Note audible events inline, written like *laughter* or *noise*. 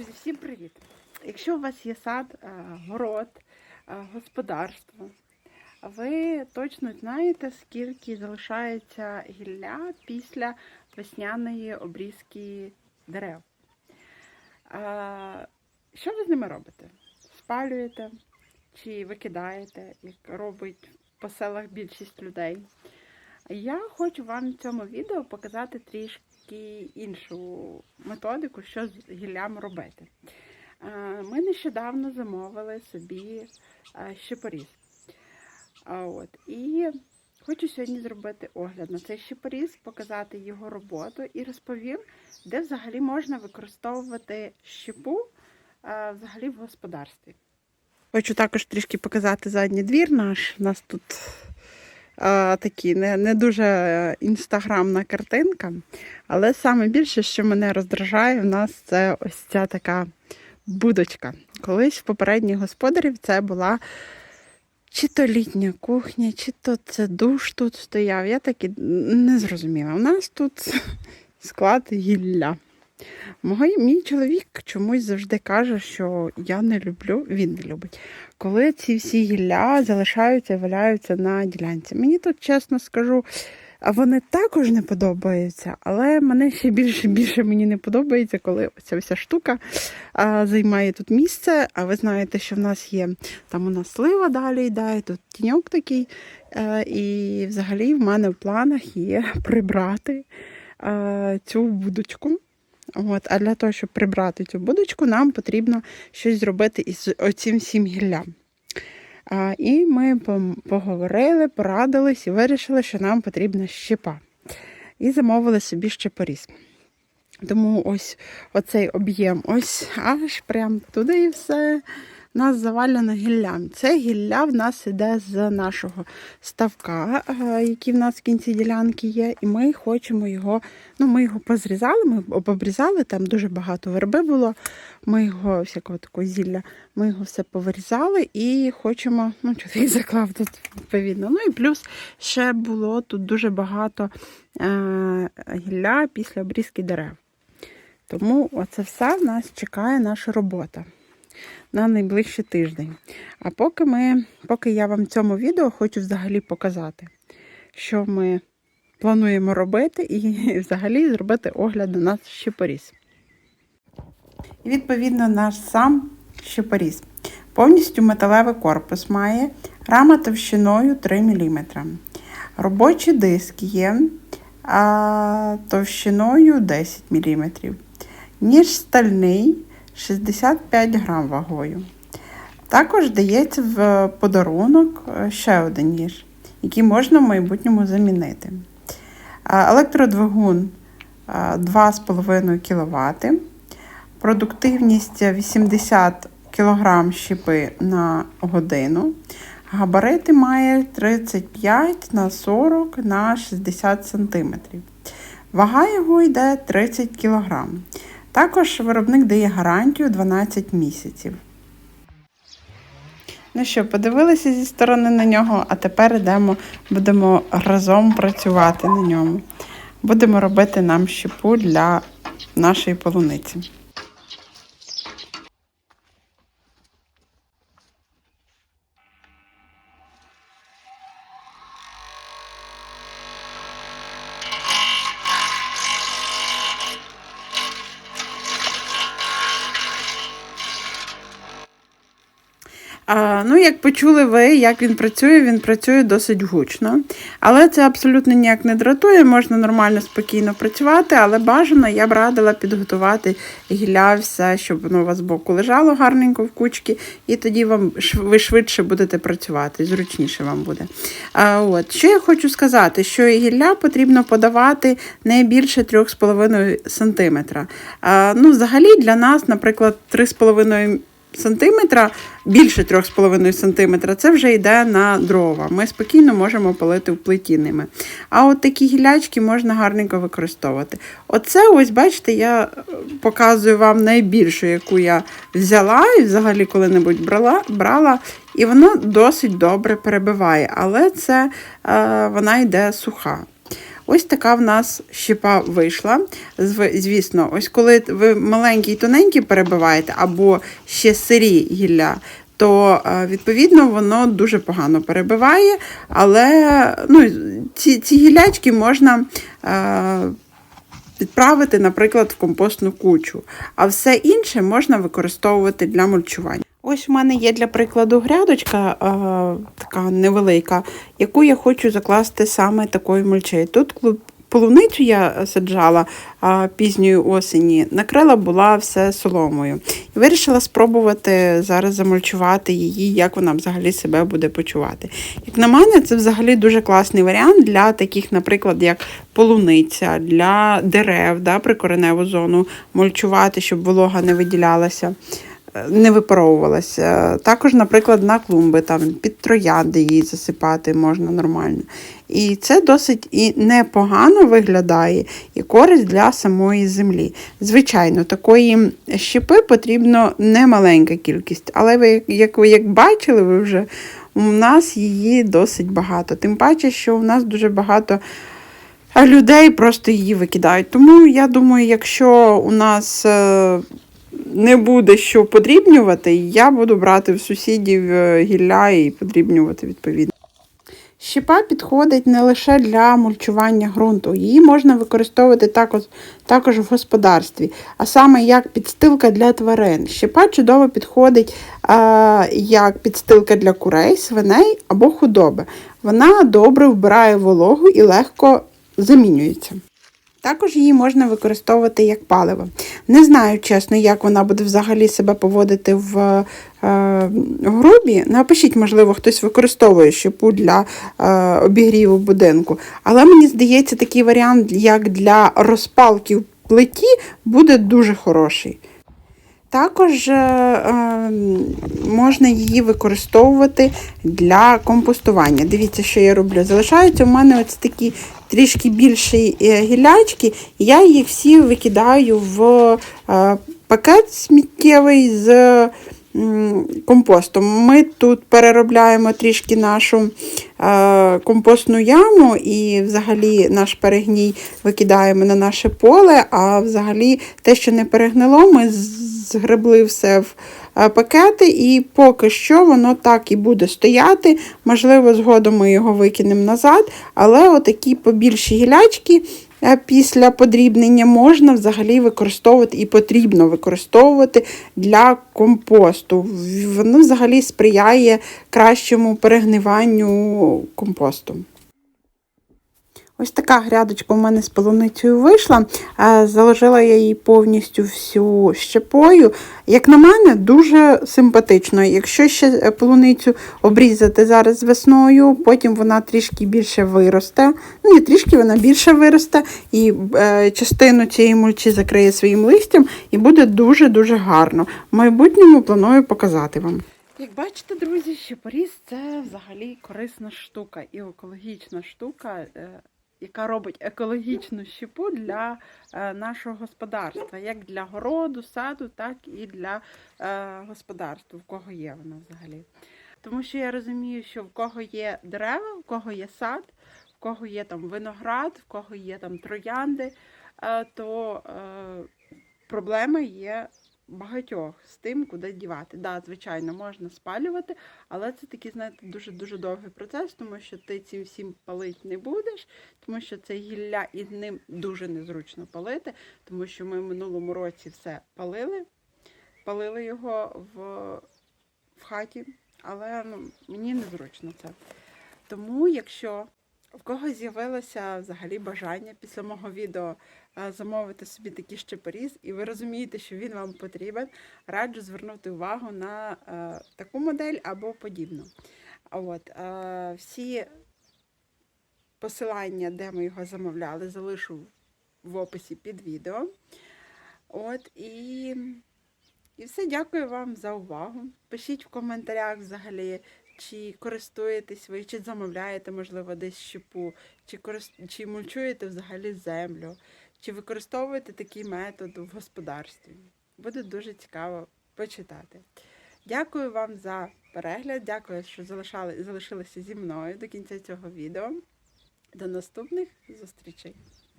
Друзі, всім привіт! Якщо у вас є сад, е, город, е, господарство, ви точно знаєте, скільки залишається гілля після весняної обрізки дерев. Е, Що ви з ними робите? Спалюєте чи викидаєте, як робить по селах більшість людей? Я хочу вам в цьому відео показати трішки іншу методику, що з гіллям робити. Е, Ми нещодавно замовили собі е, щепоріз. От. І хочу сьогодні зробити огляд на цей щепоріз, показати його роботу і розповім, де взагалі можна використовувати щепу е, взагалі в господарстві. Хочу також трішки показати задній двір наш. У нас тут такі не, не дуже інстаграмна картинка. Але саме більше, що мене роздражає, у нас це ось ця така будочка. Колись в попередніх господарів це була чи то літня кухня, чи то це душ тут стояв. Я так і не зрозуміла. У нас тут склад гілля. Мой, мій чоловік чомусь завжди каже, що я не люблю, він не любить, коли ці всі гілля залишаються і валяються на ділянці. Мені тут, чесно скажу, вони також не подобаються, але мене ще більше більше мені не подобається, коли ця вся штука а, займає тут місце. А ви знаєте, що в нас є там у нас слива далі йде, і тут тіньок такий. А, і взагалі в мене в планах є прибрати а, цю будочку. От, а для того, щоб прибрати цю будочку, нам потрібно щось зробити із оцим всім гіллям. А, і ми поговорили, порадились і вирішили, що нам потрібна щепа. І замовили собі щепоріз. Тому ось оцей об'єм, ось аж прям туди і все. Нас завалено гіллям. Це гілля в нас іде з нашого ставка, е, який в нас в кінці ділянки є. І ми хочемо його, ну ми його позрізали, ми обрізали, там дуже багато верби було. Ми його, всякого такого зілля, ми його все повирізали і хочемо, ну, чоловік заклав тут відповідно. Ну і плюс ще було тут дуже багато е, гілля після обрізки дерев. Тому оце все в нас чекає наша робота на найближчий тиждень. А поки ми, поки я вам цьому відео хочу взагалі показати, що ми плануємо робити, і *laughs* взагалі зробити огляд на наш щепоріз. І відповідно наш сам щепоріз. Повністю металевий корпус має, рама товщиною 3 мм. Робочий диск є а, товщиною 10 мм. Ніж стальний 65 грам вагою. Також дається в подарунок е, ще один ніж, який можна в майбутньому замінити. Електродвигун 2,5 кВт. Продуктивність 80 кг щепи на годину. Габарити має 35 на 40 на 60 см. Вага його йде 30 кг. Також виробник дає гарантію 12 місяців. Ну що, подивилися зі сторони на нього, а тепер йдемо, будемо разом працювати на ньому. Будемо робити нам щепу для нашої полуниці. А, ну, як почули ви, як він працює, він працює досить гучно. Але це абсолютно ніяк не дратує, можна нормально, спокійно працювати, але бажано я б радила підготувати гілля все, щоб воно у вас збоку лежало гарненько в кучки, і тоді вам ви швидше будете працювати, зручніше вам буде. А, от. Що я хочу сказати, що гілля потрібно подавати не більше 3,5 см. А, ну, взагалі для нас, наприклад, 3,5 сантиметра, більше 3,5 сантиметра, це вже йде на дрова. Ми спокійно можемо палити в плиті ними. А от такі гілячки можна гарненько використовувати. Оце, ось, бачите, я е, показую вам найбільшу, яку я взяла і взагалі коли-небудь брала, брала. І воно досить добре перебиває, але це е, вона йде суха. Ось така в нас щепа вийшла. Звісно, ось коли ви маленькі і тоненькі перебиваєте, або ще сирі гілля, то е, відповідно воно дуже погано перебиває, але ну, ці, ці гілячки можна. Е, Відправити, наприклад, в компостну кучу, а все інше можна використовувати для мульчування. Ось у мене є для прикладу грядочка е, така невелика, яку я хочу закласти саме такою мульчею. Тут полуницю я саджала а, пізньої осені, накрила була все соломою. І вирішила спробувати зараз замульчувати її, як вона взагалі себе буде почувати. Як на мене, це взагалі дуже класний варіант для таких, наприклад, як полуниця, для дерев, да, прикореневу зону мульчувати, щоб волога не виділялася не випаровувалася. Також, наприклад, на клумби, там під троянди її засипати можна нормально. І це досить і непогано виглядає, і користь для самої землі. Звичайно, такої щепи потрібно немаленька кількість, але ви, як ви як бачили, ви вже у нас її досить багато. Тим паче, що у нас дуже багато. А людей просто її викидають. Тому я думаю, якщо у нас е, не буде що подрібнювати, я буду брати в сусідів е, гілля і подрібнювати відповідно. Щепа підходить не лише для мульчування ґрунту, її можна використовувати також, також в господарстві, а саме як підстилка для тварин. Щепа чудово підходить а, як підстилка для курей, свиней або худоби. Вона добре вбирає вологу і легко замінюється. Також її можна використовувати як паливо. Не знаю, чесно, як вона буде взагалі себе поводити в е, грубі. Напишіть, можливо, хтось використовує щепу для е, обігріву будинку. Але мені здається, такий варіант, як для розпалки в плиті, буде дуже хороший. Також е, е, можна її використовувати для компостування. Дивіться, що я роблю. Залишаються у мене ось такі трішки більші е, гілячки, і я їх всі викидаю в е, пакет сміттєвий з м, компостом. Ми тут переробляємо трішки нашу е, компостну яму і взагалі наш перегній викидаємо на наше поле, а взагалі те, що не перегнило, ми згребли все в е, пакети, і поки що воно так і буде стояти. Можливо, згодом ми його викинемо назад, але отакі побільші гілячки. е, Після подрібнення можна взагалі використовувати і потрібно використовувати для компосту. Воно взагалі сприяє кращому перегниванню компосту. Ось така грядочка у мене з полуницею вийшла. Е, Заложила я її повністю всю щепою. Як на мене, дуже симпатично. Якщо ще полуницю обрізати зараз весною, потім вона трішки більше виросте. Ну, не трішки вона більше виросте, і е, частину цієї мульчі закриє своїм листям, і буде дуже-дуже гарно. В майбутньому планую показати вам. Як бачите, друзі, щепоріз це взагалі корисна штука і екологічна штука, е, яка робить екологічну щепу для е, нашого господарства, як для городу, саду, так і для е, господарства, в кого є вона взагалі. Тому що я розумію, що в кого є дерева, в кого є сад, в кого є там виноград, в кого є там троянди, е, то проблеми є багатьох з тим, куди дівати. Да, звичайно, можна спалювати, але це такий, знаєте, дуже-дуже довгий процес, тому що ти цим всім палити не будеш, тому що це гілля і ним дуже незручно палити, тому що ми в минулому році все палили, палили його в, в хаті, але ну, мені незручно це. Тому, якщо в кого з'явилося взагалі бажання після мого відео е, замовити собі такий щепоріз, і ви розумієте, що він вам потрібен, раджу звернути увагу на е, таку модель або подібну. От, е, всі посилання, де ми його замовляли, залишу в описі під відео. От, і, і все, дякую вам за увагу. Пишіть в коментарях взагалі, чи користуєтесь ви, чи замовляєте, можливо, десь щепу, чи, корис... чи мульчуєте взагалі землю, чи використовуєте такий метод в господарстві. Буде дуже цікаво почитати. Дякую вам за перегляд, дякую, що залишали... залишилися зі мною до кінця цього відео. До наступних зустрічей!